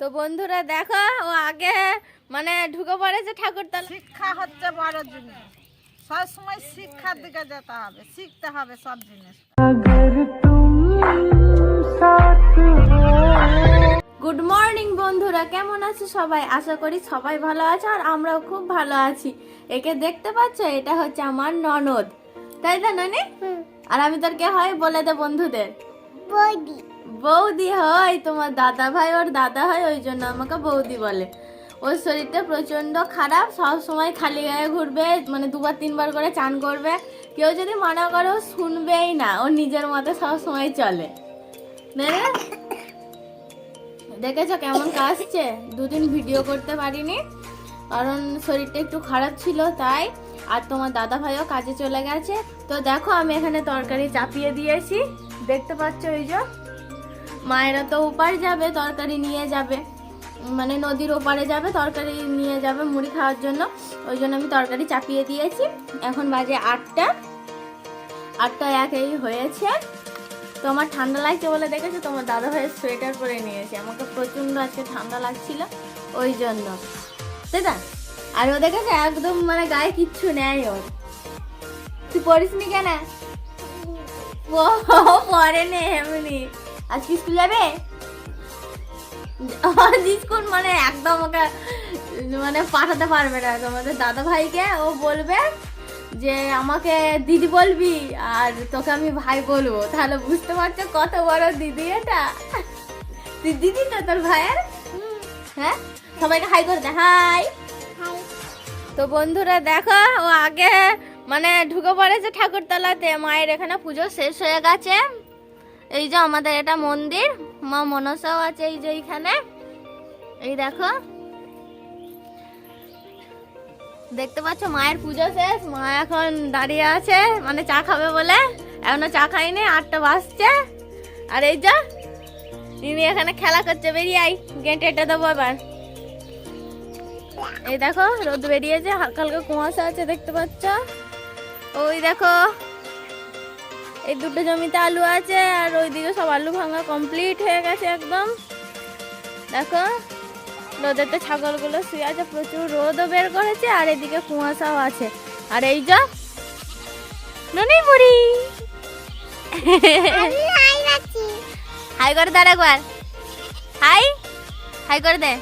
তো বন্ধুরা দেখো ও আগে মানে ঢুকে পড়েছে ঠাকুরতলা শিক্ষা হচ্ছে বড় জিনিস। সবসময় শিক্ষার দিকে যেতে হবে শিখতে হবে সব জিনিস। গুড মর্নিং বন্ধুরা কেমন আছো সবাই? আশা করি সবাই ভালো আছে আর আমরাও খুব ভালো আছি। একে দেখতে পাচ্ছ এটা হচ্ছে আমার ননদ। তাই তো ননি? আর আমি তোর কে হয় বলে দে বন্ধুদের। বৌদি। বৌদি হয়, তোমার দাদা ভাই ওর দাদা হয় ওই জন্য আমাকে বৌদি বলে। ওর শরীরটা প্রচণ্ড খারাপ, সব সময় খালি গায়ে ঘুরবে মানে দুবার, তিনবার করে চান করবে। কেউ যদি মানা করে, ও শুনবেই না, ও নিজের মতো সব সময় চলে? দেখেছ কেমন কাশছে? দুদিন ভিডিও করতে পারিনি, কারণ শরীরটা একটু খারাপ ছিল, তাই। আর তোমার দাদা ভাইও কাজে চলে গেছে। তো দেখো, আমি এখানে তরকারি চাপিয়ে দিয়েছি। দেখতে পাচ্ছ ওই যে মায়েরা তো ওপার যাবে তরকারি নিয়ে যাবে। মানে নদীর ওপারে যাবে তরকারি নিয়ে যাবে মুড়ি খাওয়ার জন্য। ওই জন্য আমি তরকারি চাপিয়ে দিয়েছি। এখন বাজে আটটা। আটটা এক এই হয়েছে। তো আমার ঠান্ডা লাগছে বলে দেখেছ? তোমার দাদা ভাইয়ের সোয়েটার পরে নিয়েছি। আমাকে প্রচণ্ড আজকে ঠান্ডা লাগছিল। ওই জন্য। তাই না? আর ও দেখেছে? একদম মানে গায়ে কিচ্ছু নেয় ওর। তুই পড়িস নি কেন ও পরে নে এমনি। আজকে স্কুল যাবে? স্কুল মানে একদম ওকে মানে পাঠাতে পারবে না। তোমাদের দাদা ভাইকে ও বলবে যে আমাকে দিদি বলবি আর তোকে আমি ভাই বলব। তাহলে বুঝতে পারছ কত বড় দিদি এটা। তুই দিদি তো তোর ভাইয়ের? হ্যাঁ? সবাইকে হাই করে দে হাই। তো বন্ধুরা দেখো ও আগে মানে ঢুকে পড়েছে ঠাকুরতলাতে। মায়ের এখানে পুজো শেষ হয়ে গেছে। এই যে আমাদের এটা মন্দির, মা মনসাও আছে এই যে এইখানে। এই দেখো। দেখতে পাচ্ছ মায়ের পুজো শেষ, মা এখন দাঁড়িয়ে আছে মানে চা খাবে বলে। এখনও চা খাইনি আটটা বাজছে। আর এই যে, ইনি এখানে খেলা করছে, বেরিয়ে আই গেটে এটে দেবো এবার। এই দেখো, রোদ বেরিয়েছে, হালকা হালকা কুয়াশা আছে দেখতে পাচ্ছ। ওই দেখো এই দুটো জমিতে আলু আছে আর ওইদিকে সব আলু ভাঙা কমপ্লিট হয়ে গেছে একদম। দেখো, রোদের রোদেতে ছাগলগুলো শুয়ে আছে, প্রচুর রোদও বের করেছে আর এদিকে কুয়াশাও আছে। আর এই যে, ননি বুড়ি। হাই করে দাঁড়া একবার হাই হাই করে দে।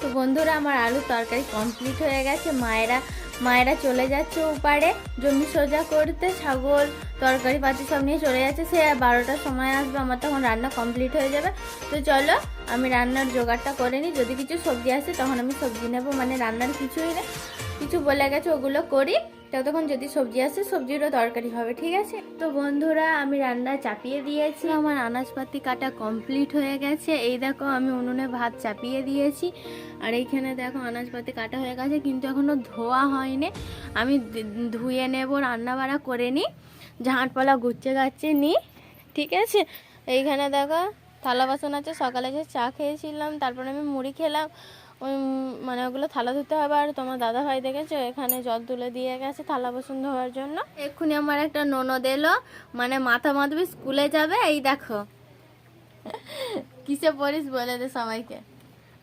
তো বন্ধুরা, আমার আলুর তরকারি কমপ্লিট হয়ে গেছে। মায়েরা মায়েরা চলে যাচ্ছে উপারে জমি সোজা করতে, ছাগল, তরকারি পাতি সব নিয়ে চলে যাচ্ছে। সে বারোটার সময় আসবে, আমার তখন রান্না কমপ্লিট হয়ে যাবে। তো চলো, আমি রান্নার জোগাড়টা করে নিই। যদি কিছু সবজি আসে, তখন আমি সবজি নেব। মানে রান্নার কিছুই না কিছু বলে গেছে, ওগুলো করি। ততক্ষণ যদি সবজি আসে, সবজিরও তরকারি হবে, ঠিক আছে? তো বন্ধুরা, আমি রান্না চাপিয়ে দিয়েছি। আমার আনাজপাতি কাটা কমপ্লিট হয়ে গেছে। এই দেখো, আমি উনুনে ভাত চাপিয়ে দিয়েছি। আর এইখানে দেখো, আনাজপাতি কাটা হয়ে গেছে, কিন্তু এখনও ধোয়া হয়নি। আমি ধুয়ে নেব রান্না বাড়া করে নিই। ঝাঁটপালা গুচ্ছে গাচ্ছে নিই ঠিক আছে? এইখানে দেখো, থালা বাসন আছে, সকালে যে চা খেয়েছিলাম, তারপরে আমি মুড়ি খেলাম। মানে ওগুলো থালা ধুতে হবে আর তোমার দাদা ভাই দেখেছ? এখানে জল তুলে দিয়ে গেছে থালা বাসন ধোয়ার জন্য। এক্ষুনি আমার একটা ননদ এলো মানে মাথা মাধবী স্কুলে যাবে এই দেখো। কিসে পড়িস বলে দে সবাইকে।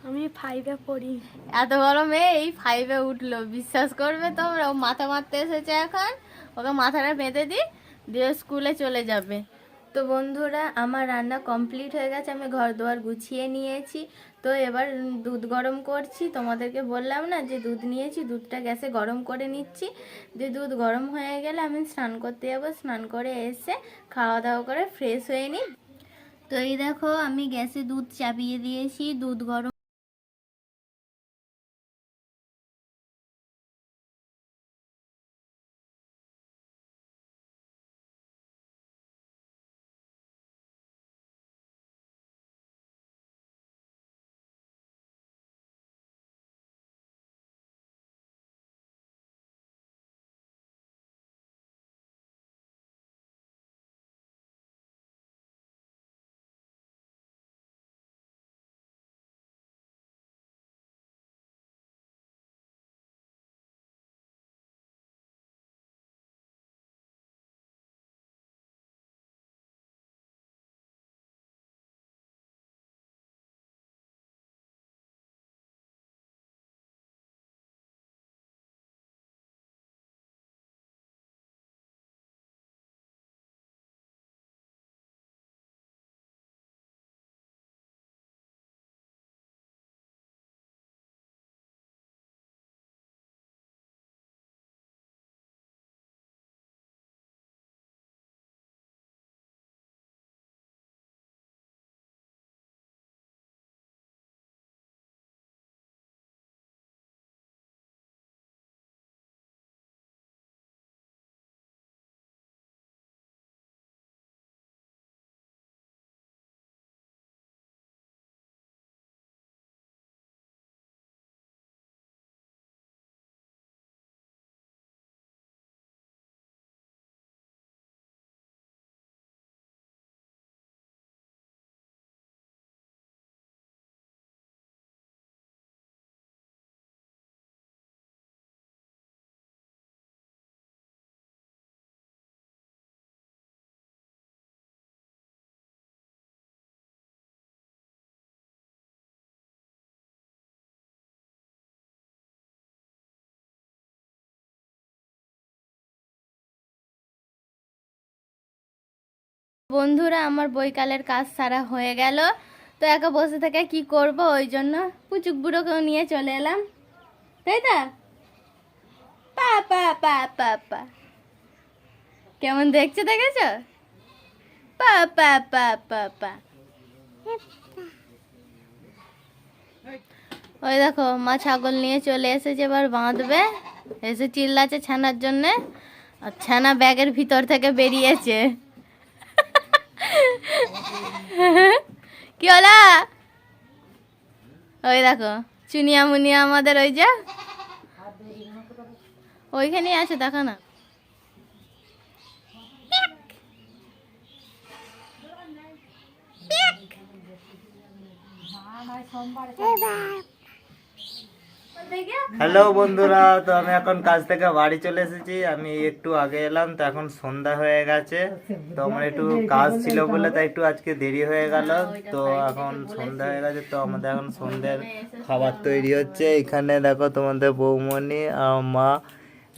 আমি ফাইভে পড়ি। এত বড় মেয়ে এই ফাইভে উঠল। বিশ্বাস করবে তোমরা ও মাথা মারতে এসেছে এখন। ওকে মাথাটা বেঁধে দিই দিয়ে স্কুলে চলে যাবে। তো বন্ধুরা, আমার রান্না কমপ্লিট হয়ে গেছে, আমি ঘর দোয়ার গুছিয়ে নিয়েছি। তো এবার দুধ গরম করছি। তোমাদেরকে বললাম না যে দুধ নিয়েছি, দুধটা গ্যাসে গরম করে নিচ্ছি। যে দুধ গরম হয়ে গেলে আমি স্নান করতে যাব। স্নান করে এসে খাওয়া দাওয়া করে ফ্রেশ হয়ে নিই। তো এই দেখো, আমি গ্যাসে দুধ চাপিয়ে দিয়েছি। দুধ গরম বন্ধুরা, আমার বইকালের কাজ সারা হয়ে গেল। তো একা বসে থেকে কি করব? ওই জন্য পুচুক বুড়োকেও নিয়ে চলে এলাম। তাই তো? পা পা পা পা পা। কেমন দেখছ, দেখেছ? পা পা পা পা পা। ওই দেখো, মা ছাগল নিয়ে চলে এসেছে, এবার বাঁধবে। এসে চিল্লাচ্ছে ছানার জন্যে। আর ছানা ব্যাগের ভিতর থেকে বেরিয়েছে। কি হলা? ওই দেখো চুনিয়া মুনিয়া আমাদের ওই যে। ওইখানেই আছে দেখো না। হ্যালো বন্ধুরা। তো আমি এখন কাজ থেকে বাড়ি চলে এসেছি। আমি একটু আগে এলাম তো এখন সন্ধ্যা হয়ে গেছে। তো আমার একটু কাজ ছিল বলে তাই একটু আজকে দেরি হয়ে গেল। তো এখন সন্ধ্যা হয়ে গেছে তো আমাদের এখন সন্ধ্যের খাবার তৈরি হচ্ছে। এখানে দেখো তোমাদের বৌমণি আর মা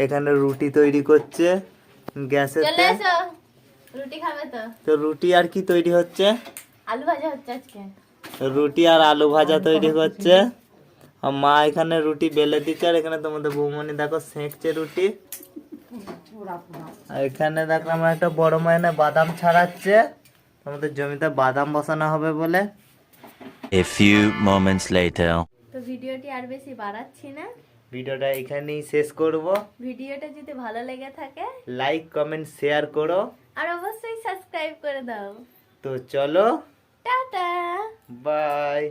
এখানে রুটি তৈরি করছে এসো। রুটি খাবে তো। তো রুটি আর কি তৈরি হচ্ছে? আলু ভাজা হচ্ছে আজকে। রুটি আর আলু ভাজা তৈরি করছে মা এখানে রুটি বেলে দিচ্ছে আর এখানে তোমাদের বৌমনি দেখো সেঁকছে রুটি। আর এখানে দেখো আমার একটা বড় মাইনে বাদাম ছাড়াচ্ছে। তোমাদের জমিতে বাদাম বসানো হবে বলে। A few moments later. তো ভিডিওটি আর বেশি বাড়াচ্ছি না। ভিডিওটা এখানেই শেষ করব। ভিডিওটা যদি ভালো লেগে থাকে লাইক কমেন্ট শেয়ার করো। আর অবশ্যই সাবস্ক্রাইব করে দাও। তো চলো। টাটা। বাই